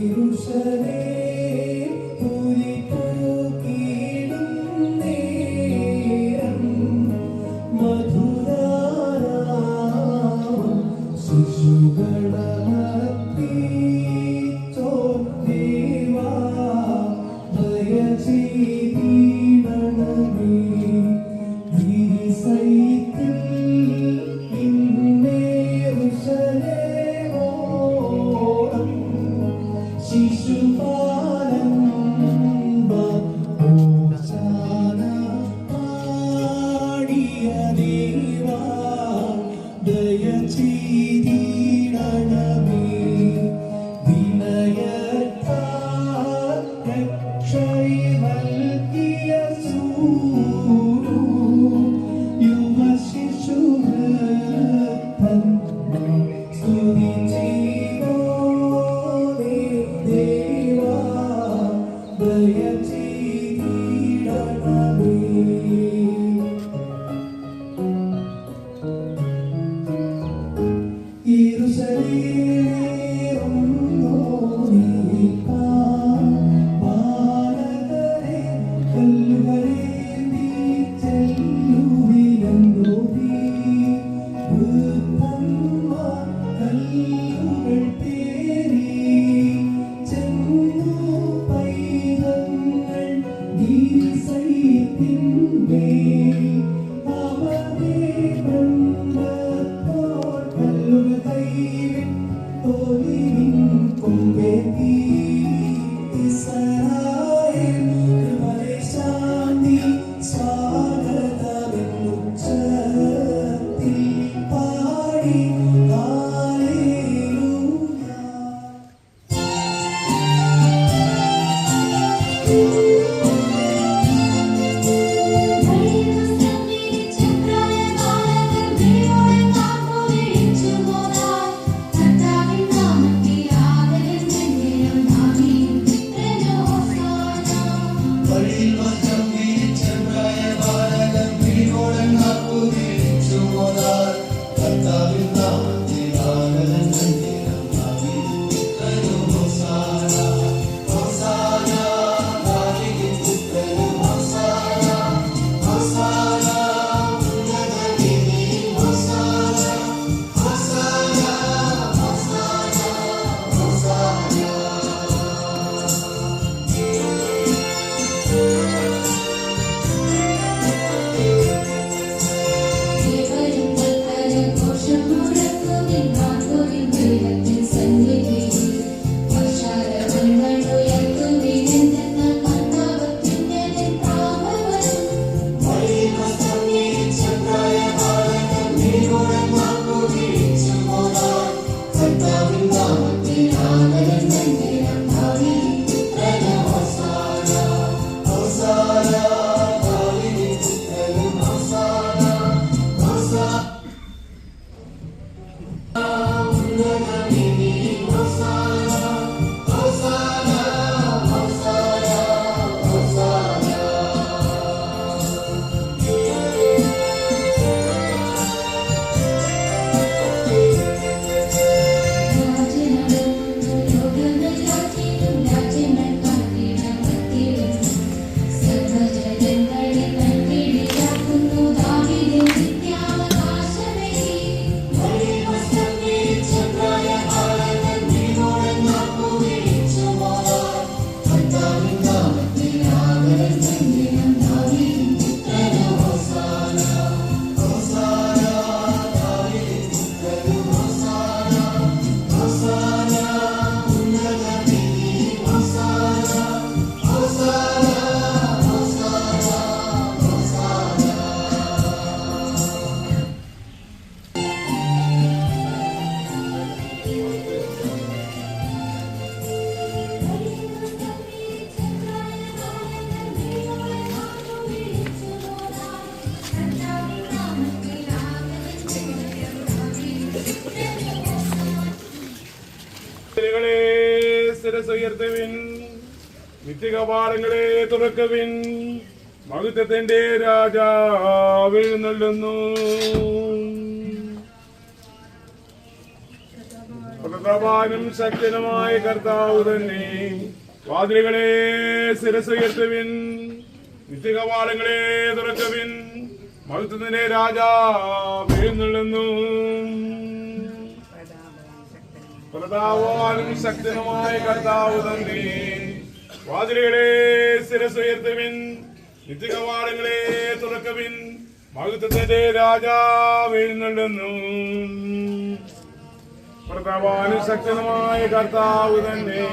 Jerusalem. Holy സ്ത്രീകളെ സ്ഥിരസുയർത്തുവിൻ നിത്യകപാടങ്ങളെ തുറക്കുവിൻ മഹത്വത്തിന്റെ രാജാവിൽ എഴുന്നള്ളുന്നു പ്രതാപാനും ശക്തനുമായ കർത്താവ് തന്നെ വാതിലുകളെ സ്ഥിരസുയർത്തുവിൻ നിത്യകപാടങ്ങളെ തുറക്കുവിൻ മഹത്വത്തിന്റെ രാജാവിൽ എഴുന്നള്ളുന്നു പ്രതാവാനും ശക്തനുമായ കർത്താവ് തന്നെ വാതിലുകളെ ശിരസുയർത്തുവിൻ നിത്യകവാടങ്ങളെ തുറക്കുവിൻ മഹത്വത്തിന്റെ രാജാവ് എഴുന്നള്ളുന്നു. പ്രതാവാനും ശക്തനുമായ കർത്താവ് തന്നെ